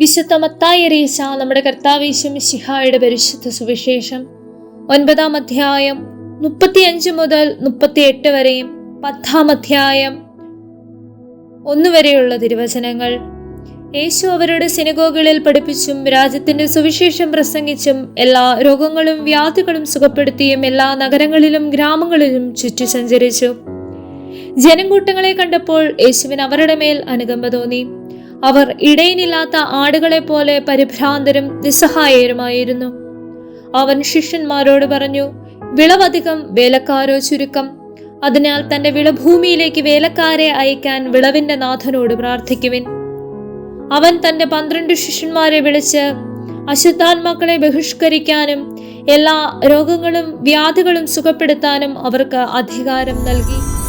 വിശുദ്ധ മത്തായരീശ നമ്മുടെ കർത്താവേശം ശിഹായുടെ പരിശുദ്ധ സുവിശേഷം. ഒൻപതാം അധ്യായം മുപ്പത്തിയഞ്ച് മുതൽ മുപ്പത്തിയെട്ട് വരെയും പത്താം അധ്യായം ഒന്നു വരെയുള്ള തിരുവചനങ്ങൾ. യേശു അവരുടെ സിനഗോകളിൽ പഠിപ്പിച്ചും രാജ്യത്തിന്റെ സുവിശേഷം പ്രസംഗിച്ചും എല്ലാ രോഗങ്ങളും വ്യാധികളും സുഖപ്പെടുത്തിയും എല്ലാ നഗരങ്ങളിലും ഗ്രാമങ്ങളിലും ചുറ്റി സഞ്ചരിച്ചു. ജനക്കൂട്ടങ്ങളെ കണ്ടപ്പോൾ യേശുവിന് അവരുടെ മേൽ അനുകമ്പ തോന്നി. അവർ ഇടയിനില്ലാത്ത ആടുകളെ പോലെ പരിഭ്രാന്തരും നിസ്സഹായരുമായിരുന്നു. അവൻ ശിഷ്യന്മാരോട് പറഞ്ഞു വിളവധികം വേലക്കാരോ ചുരുക്കം. അതിനാൽ തന്റെ വിളഭൂമിയിലേക്ക് വേലക്കാരെ അയക്കാൻ വിളവിന്റെ നാഥനോട് പ്രാർത്ഥിക്കുവിൻ. അവൻ തന്റെ പന്ത്രണ്ട് ശിഷ്യന്മാരെ വിളിച്ച് അശുദ്ധാത്മാക്കളെ ബഹിഷ്കരിക്കാനും എല്ലാ രോഗങ്ങളും വ്യാധികളും സുഖപ്പെടുത്താനും അവർക്ക് അധികാരം നൽകി.